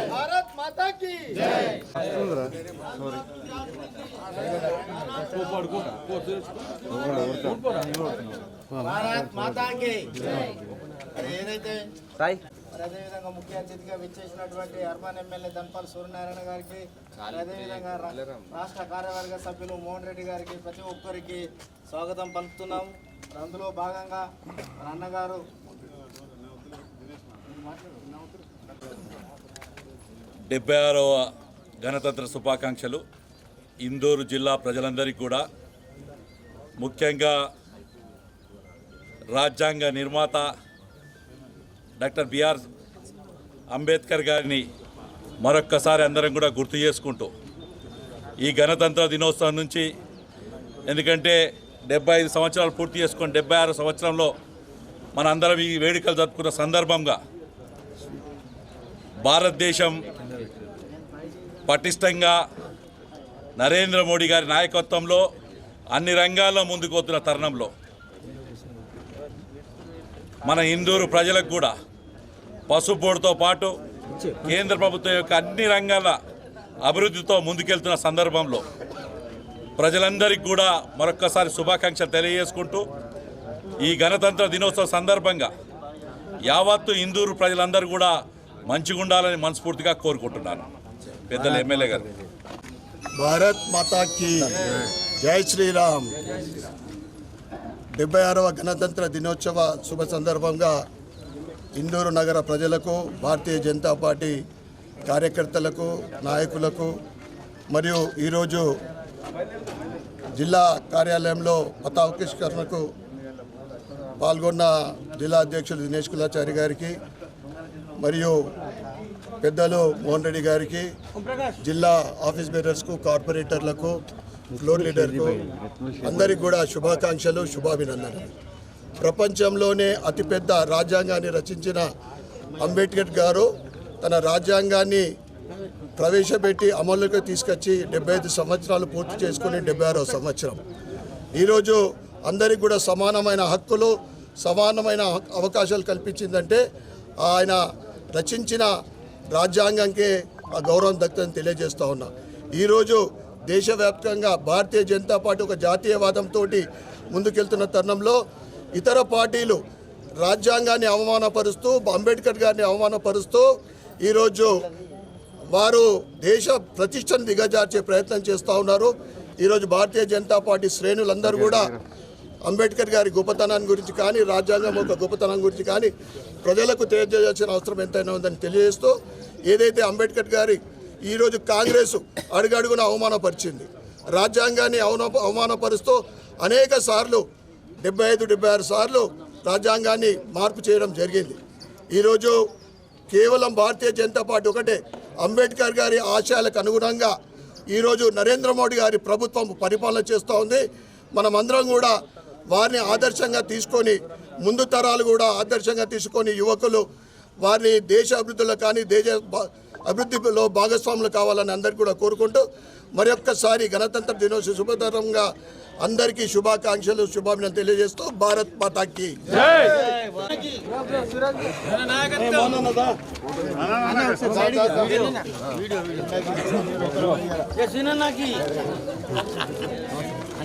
ఏదైతే మాతాకి భారత్ మాతాకి ముఖ్య అతిథిగా విచ్చేసినటువంటి అర్బన్ ఎమ్మెల్యే దంపాల్ సూర్యనారాయణ గారికి అదేవిధంగా రాష్ట్ర కార్యవర్గ సభ్యులు మోహన్ రెడ్డి గారికి ప్రతి ఒక్కరికి స్వాగతం పలుకుతున్నాం. అందులో భాగంగా అన్నగారు డెబ్బై ఆరవ గణతంత్ర శుభాకాంక్షలు. ఇందూరు జిల్లా ప్రజలందరికీ కూడా. ముఖ్యంగా రాజ్యాంగ నిర్మాత డాక్టర్ బిఆర్ అంబేద్కర్ గారిని మరొక్కసారి అందరం కూడా గుర్తు చేసుకుంటూ ఈ గణతంత్ర దినోత్సవం నుంచి ఎందుకంటే డెబ్బై ఐదు సంవత్సరాలు పూర్తి చేసుకొని డెబ్బై ఆరు సంవత్సరంలో మనందరం ఈ వేడుకలు జరుపుకున్న సందర్భంగా భారతదేశం పటిష్టంగా నరేంద్ర మోడీ గారి నాయకత్వంలో అన్ని రంగాల్లో ముందుకోతున్న తరుణంలో మన ఇందూరు ప్రజలకు కూడా పసుపోడుతో పాటు కేంద్ర ప్రభుత్వం యొక్క అన్ని రంగాల అభివృద్ధితో ముందుకెళ్తున్న సందర్భంలో ప్రజలందరికీ కూడా మరొక్కసారి శుభాకాంక్షలు తెలియజేసుకుంటూ ఈ గణతంత్ర దినోత్సవ సందర్భంగా యావత్తు ఇందూరు ప్రజలందరూ కూడా మంచిగా ఉండాలని మనస్ఫూర్తిగా కోరుకుంటున్నాను. పెద్దలు ఎమ్మెల్యే గారు. భారత్ మాతాకి జై శ్రీరామ్. డెబ్బై ఆరవ గణతంత్ర దినోత్సవ శుభ సందర్భంగా ఇందూరు నగర ప్రజలకు భారతీయ జనతా పార్టీ కార్యకర్తలకు నాయకులకు మరియు ఈరోజు జిల్లా కార్యాలయంలో పతావిష్కరణకు పాల్గొన్న జిల్లా అధ్యక్షులు దినేష్ కులాచారి గారికి మరియు పెద్దలు మోహన్ రెడ్డి గారికి జిల్లా ఆఫీస్ బేరర్స్కు కార్పొరేటర్లకు ఫ్లోర్ లీడర్కు అందరికి కూడా శుభాకాంక్షలు శుభాభినందనలు. ప్రపంచంలోనే అతిపెద్ద రాజ్యాంగాన్ని రచించిన అంబేద్కర్ గారు తన రాజ్యాంగాన్ని ప్రవేశపెట్టి అమలులోకి తీసుకొచ్చి డెబ్బై ఐదు సంవత్సరాలు పూర్తి చేసుకుని డెబ్బై ఆరో సంవత్సరం. ఈరోజు అందరికి కూడా సమానమైన హక్కులు సమానమైన అవకాశాలు కల్పించిందంటే ఆయన రచించిన రాజ్యాంగంకే ఆ గౌరవం దక్కుతుందని తెలియజేస్తా ఉన్నా. ఈరోజు దేశవ్యాప్తంగా భారతీయ జనతా పార్టీ ఒక జాతీయవాదంతో ముందుకెళ్తున్న తరుణంలో ఇతర పార్టీలు రాజ్యాంగాన్ని అవమానపరుస్తూ అంబేద్కర్ గారిని అవమానపరుస్తూ ఈరోజు వారు దేశ ప్రతిష్టను దిగజార్చే ప్రయత్నం చేస్తూ ఉన్నారు. ఈరోజు భారతీయ జనతా పార్టీ శ్రేణులందరూ కూడా అంబేద్కర్ గారి గొప్పతనాన్ని గురించి కానీ రాజ్యాంగం యొక్క గొప్పతనం గురించి కానీ ప్రజలకు తెలియజేయాల్సిన అవసరం ఎంతైనా ఉందని తెలియజేస్తూ ఏదైతే అంబేద్కర్ గారి ఈరోజు కాంగ్రెస్ అడుగడుగున అవమానపరిచింది రాజ్యాంగాన్ని అవన అవమానపరుస్తూ అనేక సార్లు డెబ్బై ఐదు డెబ్బై ఆరు సార్లు రాజ్యాంగాన్ని మార్పు చేయడం జరిగింది. ఈరోజు కేవలం భారతీయ జనతా పార్టీ ఒకటే అంబేద్కర్ గారి ఆశయాలకు అనుగుణంగా ఈరోజు నరేంద్ర మోడీ గారి ప్రభుత్వం పరిపాలన చేస్తూ ఉంది. మనమందరం కూడా వారిని ఆదర్శంగా తీసుకొని ముందు తరాలు కూడా ఆదర్శంగా తీసుకొని యువకులు వారిని దేశ అభివృద్ధిలో కానీ దేశ అభివృద్ధిలో భాగస్వాములు కావాలని అందరికీ కూడా కోరుకుంటూ మరొక్కసారి గణతంత్ర దినోత్సవ శుభతరంగా అందరికీ శుభాకాంక్షలు శుభాభినందనలు తెలియజేస్తూ భారత్ మాతాకి.